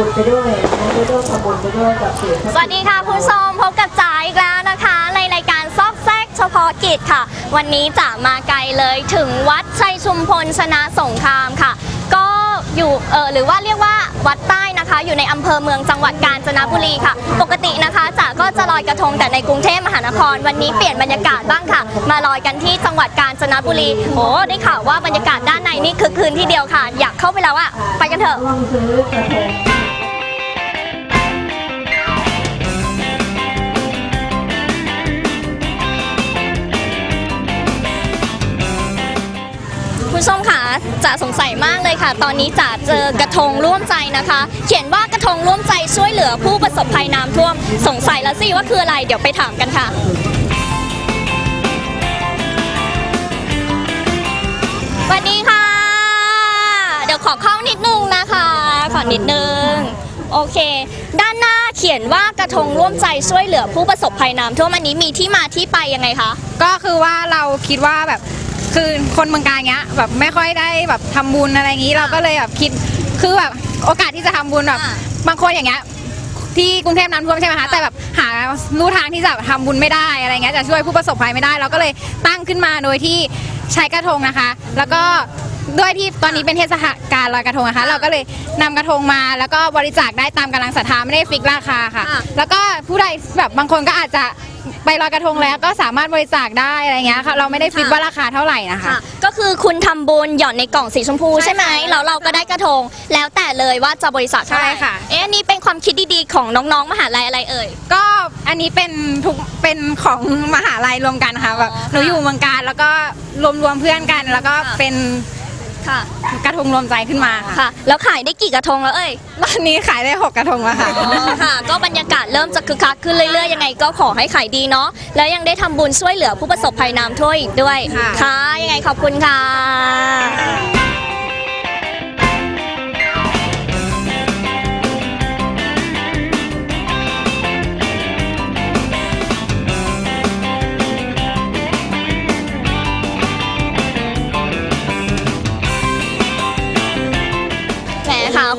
บุญไปด้วยและได้วมทำบุญไปด้วยกับเสียงสวัสดีค่ะคุณผู้ชมพบกับจ๋าอีกแล้วนะคะ ในรายการซอกแซกเฉพาะกิจค่ะ วันนี้จ๋ามาไกลเลยถึงวัดชัยชุมพลชนะสงครามค่ะ ก็อยู่เออหรือว่าเรียกว่าวัดใต้นะคะ อยู่ในอำเภอเมืองจังหวัดกาญจนบุรีค่ะ ปกตินะคะจ๋าก็จะลอยกระทงแต่ในกรุงเทพมหานคร วันนี้เปลี่ยนบรรยากาศบ้างค่ะ มาลอยกันที่จังหวัดกาญจนบุรีโอ้ได้ข่าวว่าบรรยากาศด้านในนี่คือคืนที่เดียวค่ะ อยากเข้าไปแล้วอะไปกันเถอะ ร่วมซื้อกระทง ผู้ชมค่ะจ๋าสงสัยมากเลยค่ะ ตอนนี้จ๋าเจอกระทงร่วมใจนะคะ เขียนว่ากระทงร่วมใจช่วยเหลือผู้ประสบภัยน้ำท่วม สงสัยแล้วสิว่าคืออะไร เดี๋ยวไปถามกันค่ะสวัสดีค่ะ เดี๋ยวขอเข้านิดนึงนะคะ ขอนิดนึง โอเค ด้านหน้าเขียนว่ากระทงร่วมใจช่วยเหลือผู้ประสบภัยน้ำท่วมอันนี้มีที่มาที่ไปยังไงคะ ก็คือว่าเราคิดว่าแบบ คือคนเมืองการเงี้ยแบบไม่ค่อยได้แบบทำบุญอะไรอย่างนี้เราก็เลยแบบคิดคือแบบโอกาสที่จะทำบุญแบบอ่าบางคนอย่างเงี้ยที่กรุงเทพน้ำท่วมใช่ไหมคะแต่แบบหาลู่ทางที่จะทำบุญไม่ได้อะไรเงี้ยจะช่วยผู้ประสบภัยไม่ได้ เราก็เลยตั้งขึ้นมาโดยที่ใช้กระทงนะคะ แล้วก็ด้วยที่ตอนนี้เป็นเทศกาลลอยกระทงนะคะ เราก็เลยนำกระทงมา แล้วก็บริจาคได้ตามกำลังศรัทธาไม่ได้ฟิกราคาค่ะอ่าแล้วก็ผู้ใดแบบบางคนก็อาจจะ ไปลอยกระทงแล้วก็สามารถบริจาคได้อะไรเงี้ยค่ะเราไม่ได้ฟิกว่าราคาเท่าไหร่นะคะค่ะก็คือคุณทำบุญหย่อนในกล่องสีชมพูใช่ใช่ไหมค่ะแล้วเราก็ได้กระทง แล้วแต่เลยว่าจะบริจาคเท่าไหร่ใช่ค่ะ เอ๊ะอันนี้เป็นความคิดดีๆของน้องๆมหาลัยอะไรเอ่ย ก็อันนี้เป็นทุกเป็นของมหาลัยรวมกันค่ะแบบอ๋อหนูอยู่เมืองการแล้วก็รวมรวมๆเพื่อนกัน แล้วก็ค่ะ เป็น ค่ะ กระทงรวมใจขึ้นมาค่ะ ค่ะ แล้วขายได้กี่กระทงแล้วเอ่ยตอนนี้ขายได้หกกระทงแล้วค่ะอ๋อค่ะ ก็บรรยากาศเริ่มจะคึกคักขึ้นเรื่อยๆ ยังไงก็ขอให้ขายดีเนาะ แล้วยังได้ทำบุญช่วยเหลือผู้ประสบภัยน้ำท่วมอีกด้วย ค่ะ ค่ะ ยังไงขอบคุณค่ะ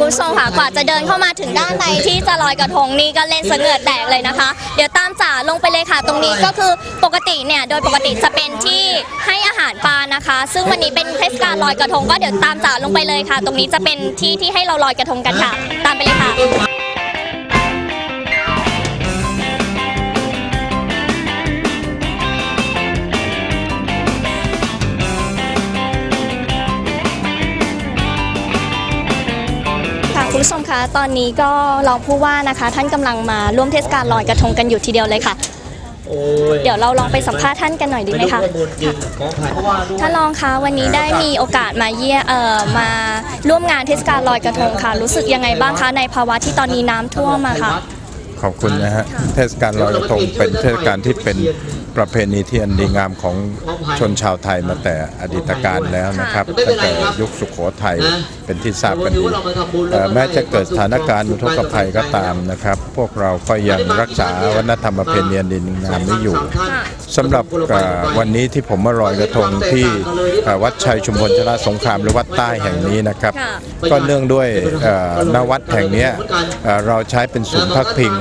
คุณผู้ชมค่ะกว่าจะเดินเข้ามาถึงด้านในที่จะลอยกระทงนี่ก็เล่นเสงือดแตกเลยนะคะ เดี๋ยวตามจ่าลงไปเลยค่ะ ตรงนี้ก็คือปกติเนี่ยโดยปกติจะเป็นที่ให้อาหารปลานะคะ ซึ่งวันนี้เป็นเทศกาลลอยกระทงก็เดี๋ยวตามจ่าลงไปเลยค่ะ ตรงนี้จะเป็นที่ที่ให้เราลอยกระทงกันค่ะ ตามไปเลยค่ะ ค่ะคุณผู้ชมคะตอนนี้ก็รองผู้ว่านะคะ ท่านกำลังมาร่วมเทศกาลลอยกระทงกันอยู่ทีเดียวเลยค่ะเดี๋ยวเราลองไปสัมภาษณ์ท่านกันหน่อยดีไหมคะท่านรองคะวันนี้ได้มีโอกาสมาเยี่ยเอ่อมาร่วมงานเทศกาลลอยกระทงค่ะ รู้สึกยังไงบ้างคะในภาวะที่ตอนนี้น้ำท่วมมาค่ะ ขอบคุณนะฮะเทศกาลลอยกระทงเป็นเทศกาลที่เป็น ประเพณีที่อันดีงามของชนชาวไทยมาแต่อดีตการแล้วนะครับตั้งแต่ยุคสุโขทัยเป็นที่ทราบกันดีเอ่อแม้จะเกิดสถานการณ์อุทกภัยก็ตามนะครับ พวกเราก็ยังรักษาวัฒนธรรมประเพณีอันดีงามนี้อยู่ สำหรับเอ่อวันนี้ที่ผมมาลอยกระทงที่เอ่อวัดชัยชุมพลชนะสงครามหรือวัดใต้แห่งนี้นะครับค่ะก็เนื่องด้วยเอ่อนวัดแห่งเนี้ยเอ่อเราใช้เป็นศูนย์พักพิง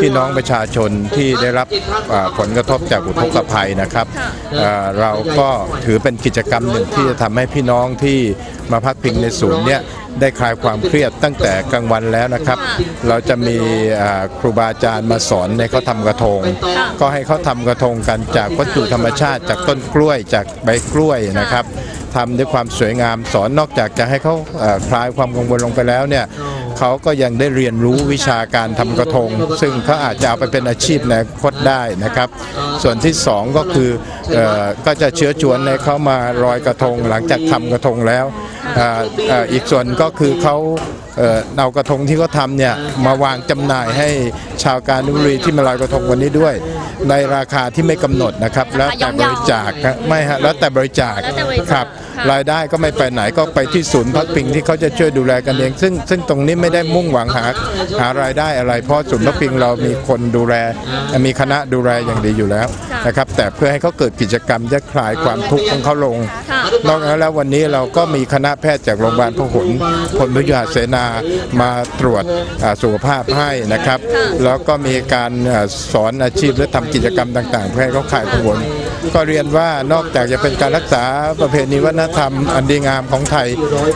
พี่น้องประชาชนที่ได้รับเอ่อผลกระทบจากอุทกภัยนะครับเอ่อเราก็ถือเป็นกิจกรรมหนึ่งที่จะทำให้พี่น้องที่มาพักพิงในศูนย์เนี่ยได้คลายความเครียดตั้งแต่กลางวันแล้วนะครับ เราจะมีเอ่อครูบาอาจารย์มาสอนในเขาทำกระทง ก็ให้เขาทำกระทงกันจากวัตถุธรรมชาติจากต้นกล้วยจากใบกล้วยนะครับทำด้วยความสวยงามสอนนอกจากจะให้เขาเอ่อคลายความกังวลลงไปแล้วเนี่ยเขาก็ยังได้เรียนรู้วิชาการทำกระทง ซึ่งเขาอาจจะเอาไปเป็นอาชีพในอนาคตได้นะครับ ส่วนที่สองก็คือเอ่อก็จะเชื้อชวนให้เขามาลอยกระทงหลังจากทำกระทงแล้วเอ่อเอ่ออีกส่วนก็คือเขา เอ่อเอากระทงที่เขาทำเนี่ยมาวางจำหน่ายให้ชาวการนุบุรีที่มาลอยกระทงวันนี้ด้วย ในราคาที่ไม่กำหนดนะครับ แล้วแต่บริจาคครับไม่ฮะแล้วแต่บริจาคแล้วแต่บริจาคครับค่ะรายได้ก็ไม่ไปไหนก็ไปที่ศูนย์พักพิงที่เขาจะช่วยดูแลกันเอง ซึ่งซึ่งตรงนี้ไม่ได้มุ่งหวังหาหารายได้อะไร เพราะศูนย์พักพิงเรามีคนดูแล มีคณะดูแลอย่างดีอยู่แล้วนะครับแต่เพื่อให้เขาเกิดกิจกรรมจะคลายความทุกข์ของเขาลงค่ะนอกจากนั้นแล้ววันนี้เราก็มีคณะแพทย์จากโรงพยาบาลพหลพลพยุหเสนามามาตรวจอ่าสุขภาพให้นะครับ แล้วก็มีการอ่าสอนอาชีพและทำกิจกรรมต่างๆ เพื่อให้เขาขายขบวนก็เรียนว่านอกจากจะเป็นการรักษาประเพณีวัฒนธรรมอันดีงามของไทย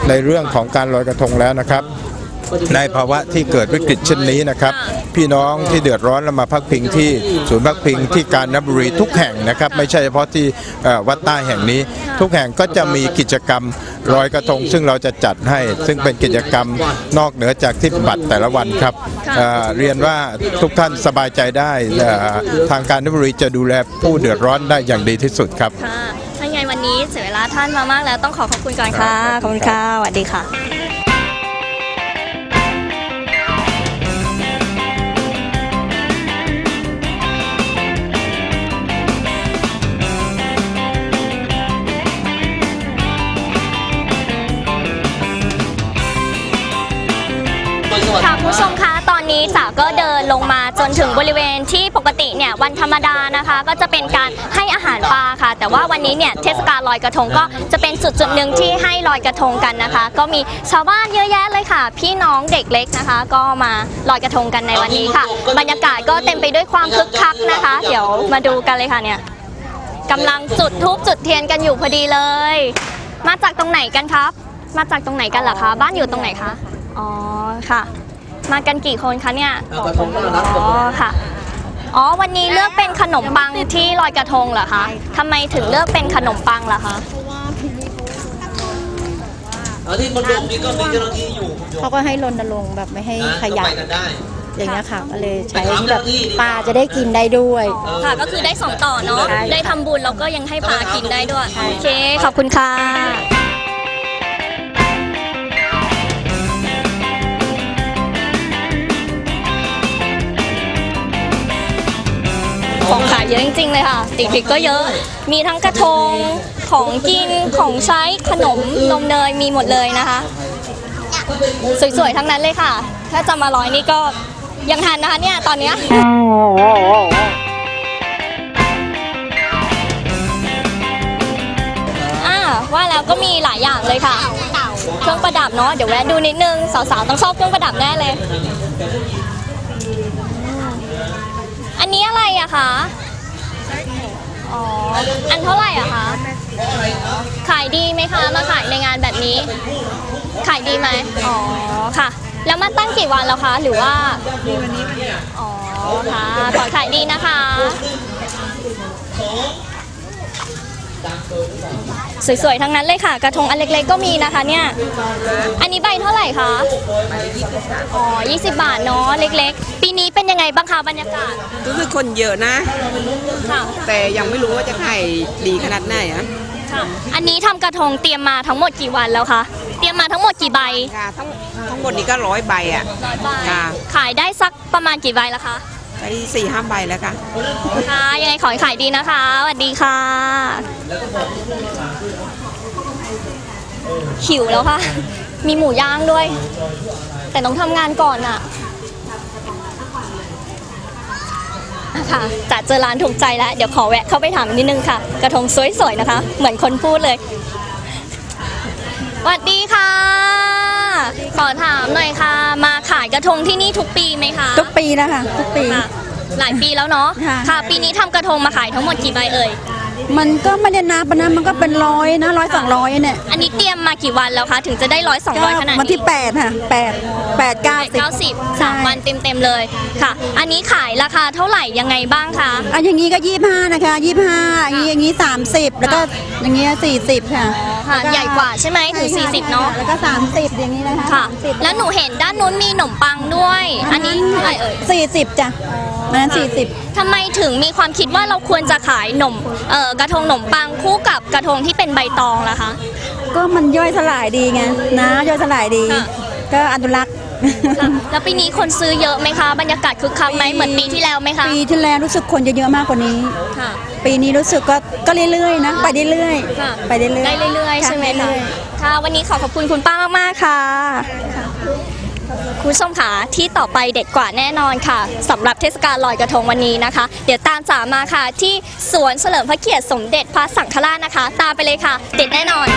ในเรื่องของการลอยกระทงแล้วนะครับ ในภาวะที่เกิดวิกฤตเช่นนี้นะครับ พี่น้องที่เดือดร้อนแล้วมาพักพิงที่ศูนย์พักพิงที่กาญจนบุรีทุกแห่งนะครับ ไม่ใช่เฉพาะที่วัดใต้แห่งนี้ ทุกแห่งก็จะมีกิจกรรมลอยกระทง ซึ่งเราจะจัดให้ ซึ่งเป็นกิจกรรมนอกเหนือจากที่บัตรแต่ละวันครับเเรียนว่าทุกท่านสบายใจได้ ทางการนบุรีจะดูแลผู้เดือดร้อนได้อย่างดีที่สุดครับค่ะถ้าไงวันนี้เสียเวลาท่านมามากแล้วต้องขอขอบคุณก่อนค่ะขอบคุณค่ะสวัสดีค่ะ จนถึงบริเวณที่ปกติเนี่ยวันธรรมดานะคะ ก็จะเป็นการให้อาหารปลาค่ะ แต่ว่าวันนี้เนี่ยเทศกาลลอยกระทงก็จะเป็นจุดจุดหนึ่งที่ให้ลอยกระทงกันนะคะ ก็มีชาวบ้านเยอะแยะเลยค่ะ พี่น้องเด็กเล็กนะคะ ก็มาลอยกระทงกันในวันนี้ค่ะ บรรยากาศก็เต็มไปด้วยความคึกคักนะคะ เดี๋ยวมาดูกันเลยค่ะเนี่ยกำลังจุดธูปจุดเทียนกันอยู่พอดีเลย มาจากตรงไหนกันครับ มาจากตรงไหนกันเหรอคะ บ้านอยู่ตรงไหนคะ อ๋อ ค่ะ มากันกี่คนคะเนี่ยอ๋อค่ะ อ๋อวันนี้เลือกเป็นขนมปังที่ลอยกระทงเหรอคะทำไมถึงเลือกเป็นขนมปังล่ะคะ เอาที่คอนโดนี้ก็มีเจ้าหน้าที่อยู่คุณโยมเขาก็ให้รณรงค์แบบไม่ให้นะขยะ ก็ไปกันได้ อย่างเงี้ยค่ะก็เลยใช้ไปถามแบบเจ้าหน้าที่ดีกว่าปลาจะได้กินได้ด้วยค่ะก็คือได้สองต่อเนาะใช่ได้ทำบุญแล้วก็ยังให้ปลากินได้ด้วย โอเค ขอบคุณค่ะ ของขายเยอะจริงๆเลยค่ะติดๆก็เยอะ มีทั้งกระทงของกินของใช้ขนมนมเนยมีหมดเลยนะคะ สวยๆทั้งนั้นเลยค่ะ ถ้าจะมาร้อยนี่ก็ยังทันนะคะเนี่ยตอนเนี้ยอ่าว่าแล้วก็มีหลายอย่างเลยค่ะ เครื่องประดับเนาะเดี๋ยวแวะดูนิดนึงสาวๆต้องชอบเครื่องประดับแน่เลย อันนี้อะไรอะคะอ๋อ อันเท่าไหร่อะคะ ขายดีไหมคะ มาขายในงานแบบนี้ ขายดีไหมอ๋อ ค่ะ แล้วมาตั้งกี่วันแล้วคะ หรือว่าวันนี้อ๋อ ค่ะ ขอขายดีนะคะ สวยๆ ทั้งนั้นเลยค่ะ กระทงอันเล็กๆก็มีนะคะเนี่ย อันนี้ใบเท่าไหร่คะอ๋อ20 บาทเนาะเล็กๆ ปีนี้เป็นยังไงบ้างคะบรรยากาศ รู้สึกคนเยอะนะ ค่ะ แต่ยังไม่รู้ว่าจะขายดีขนาดไหนอะค่ะ อันนี้ทำกระทงเตรียมมาทั้งหมดกี่วันแล้วคะ เตรียมมาทั้งหมดกี่ใบค่ะทั้งทั้งหมดนี้ก็ร้อยใบอะร้อยใบ ค่ะ ขายได้สักประมาณกี่ใบละคะ ไปสี่ห้าใบแล้วค่ะ ค่ะ ยังไงขอให้ขายดีนะคะสวัสดีค่ะ หิวแล้วค่ะ มีหมูย่างด้วย แต่ต้องทำงานก่อนอะอะค่ะจะเจอร้านถูกใจแล้ว เดี๋ยวขอแวะเข้าไปถามนิดนึงค่ะ กระทงสวยๆนะคะ เหมือนคนพูดเลยสวัสดีค่ะ ขอถามหน่อยค่ะ มาขายกระทงที่นี่ทุกปีไหมคะทุกปีนะคะทุกปีค่ะหลายปีแล้วเนาะค่ะค่ะ ปีนี้ทำกระทงมาขายทั้งหมดกี่ใบเอ่ย มันก็ไม่ได้นับนะมันก็เป็นร้อยนะร้อยสองร้อยเนี่ยอันนี้เตรียมมากี่วันแล้วคะ ถึงจะได้ร้อยสองก็ร้อยขนาดนี้วันที่แปดค่ะแปดแปดเก้าสิบ เก้าสิบใช่สามวันเต็มเต็มๆเลยค่ะ อันนี้ขายราคาเท่าไหร่ยังไงบ้างคะอันอย่างนี้ก็ยี่ห้านะคะยี่ห้าอย่างนี้อย่างนี้สามสิบแล้วก็อย่างนี้สี่สิบค่ะค่ะแล้ก็ใหญ่กว่าใช่ไหมถึงใช่40ค่ะเนาะแล้วก็สามสิบอย่างนี้นะคะค่ะ 30แล้วหนูเห็นด้านนู้นมีขนมปังด้วย อันนี้เท่าไหร่เอ่ยสี่สิบจ้ะ อันนั้นสี่สิบทำไมถึงมีความคิดว่าเราควรจะขายหนมเอ่อกระทงหนมปังคู่กับกระทงที่เป็นใบตองล่ะคะ ก็มันย่อยสลายดีไงนะย่อยสลายดี ค่ะ ก็อนุรักษ์ค่ะแล้วปีนี้คนซื้อเยอะไหมคะ บรรยากาศคึกคักไหมเหมือนปีที่แล้วไหมคะปีที่แล้วรู้สึกคนจะเยอะมากกว่านี้ ค่ะ ปีนี้รู้สึกก็ก็เรื่อยๆนะไปเรื่อยค่ะ ๆไปเรื่อยๆได้เรื่อยๆค่ะใช่ไหมคะเรื่อยค่ะ วันนี้ขอขอบคุณคุณป้ามากๆค่ะ คุณผู้ชมค่ะที่ต่อไปเด็ดกว่าแน่นอนค่ะสำหรับเทศกาลลอยกระทงวันนี้นะคะ เดี๋ยวตามจ๋ามาค่ะ ที่สวนเฉลิมพระเกียรติสมเด็จพระสังฆราชนะคะ ตามไปเลยค่ะ เด็ดแน่นอน